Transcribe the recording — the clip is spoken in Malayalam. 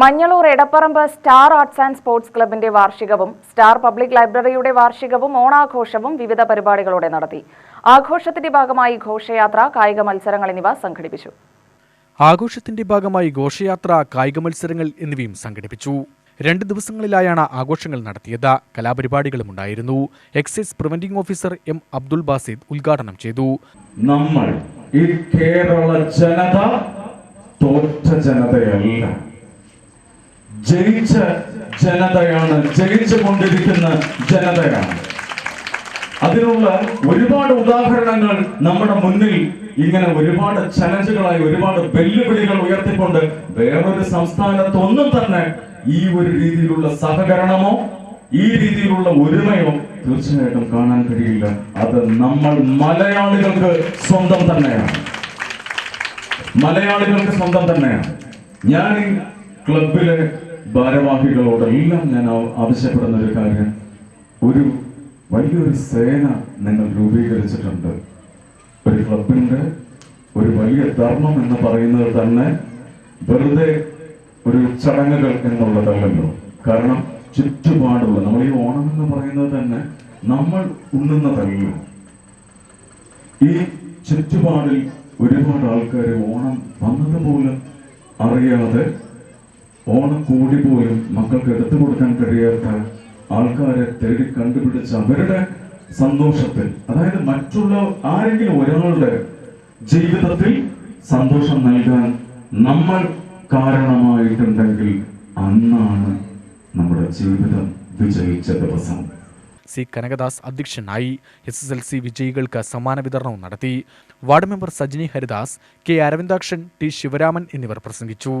Manjalur Edapparamba star arts and sports ക്ലബിന്റെ വാർഷികവും സ്റ്റാർ പബ്ലിക് ലൈബ്രറിയുടെ വാർഷികവും ഓണാഘോഷവും വിവിധ പരിപാടികളോടെ നടത്തി. ആഘോഷത്തിന്റെ ഭാഗമായി ഘോഷയാത്ര കായിക മത്സരങ്ങൾ എന്നിവ സംഘടിപ്പിച്ചു. ആഘോഷത്തിന്റെ ഭാഗമായി ഘോഷയാത്ര കായിക മത്സരങ്ങൾ എന്നിവയും സംഘടിപ്പിച്ചു. രണ്ട് ദിവസങ്ങളിലായാണ് ആഘോഷങ്ങൾ നടത്തിയത്. കലാപരിപാടികളും ഉണ്ടായിരുന്നു excise preventing officer M Abdul Basid ഉദ്ഘാടനം ചെയ്തു. നമ്മൾ ഈ കേരള ജനത തോറ്റ ജനതയല്ല. ജയിച്ച ജനതയാണ് ജയിച്ചു കൊണ്ടിരിക്കുന്ന ജനതയാണ്. അതിനുള്ള ഒരുപാട് ഉദാഹരണങ്ങൾ നമ്മുടെ മുന്നിൽ ഇങ്ങനെ ഒരുപാട് ചലഞ്ചുകളായി ഒരുപാട് വെല്ലുവിളികൾ ഉയർത്തിക്കൊണ്ട് വേറൊരു സംസ്ഥാനത്ത് ഒന്നും തന്നെ ഈ ഒരു രീതിയിലുള്ള സഹകരണമോ ഈ രീതിയിലുള്ള ഒരുമയോ തീർച്ചയായിട്ടും കാണാൻ കഴിയില്ല. അത് നമ്മൾ മലയാളികൾക്ക് സ്വന്തം തന്നെയാണ്. മലയാളികൾക്ക് സ്വന്തം തന്നെയാണ്. ഞാൻ ക്ലബിലെ ഭാരവാഹികളോടെല്ലാം ഞാൻ ആവ- ആവശ്യപ്പെടുന്ന ഒരു കാര്യം. ഒരു വലിയൊരു സേന നിങ്ങൾ രൂപീകരിച്ചിട്ടുണ്ട്. ഒരു ക്ലബിന്റെ ഒരു വലിയ ധർമ്മം എന്ന് പറയുന്നത് തന്നെ വെറുതെ ഒരു ചടങ്ങുകൾ എന്നുള്ളതല്ലല്ലോ. കാരണം ചുറ്റുപാടുള്ള നമ്മൾ ഈ ഓണം എന്ന് പറയുന്നത് തന്നെ നമ്മൾ ഉണ്ണുന്നതല്ലോ ഈ ചുറ്റുപാടിൽ ഒരുപാട് ആൾക്കാർ ഓണം വന്നതുപോലും അറിയാതെ ഓണം കൂടി പോലും മക്കൾക്ക് എടുത്തു കൊടുക്കാൻ കഴിയാത്ത ആൾക്കാരെ തേടി കണ്ടുപിടിച്ച അവരുടെ സന്തോഷത്തിൽ അതായത് മറ്റുള്ള ആരെങ്കിലും ഒരാളുടെ ജീവിതത്തിൽ സന്തോഷം നൽകാൻ നമ്മൾ കാരണമായിട്ടുണ്ടെങ്കിൽ അന്നാണ് നമ്മുടെ ജീവിതം വിജയിച്ച ദിവസം. സി കനകദാസ് അധ്യക്ഷനായി എസ് എസ് എൽ സി വിജയികൾക്ക് സമ്മാന വിതരണവും നടത്തി. Ward member Sajini Haridas K Aravindakshan T Sivaraman എന്നിവർ പ്രസംഗിച്ചു.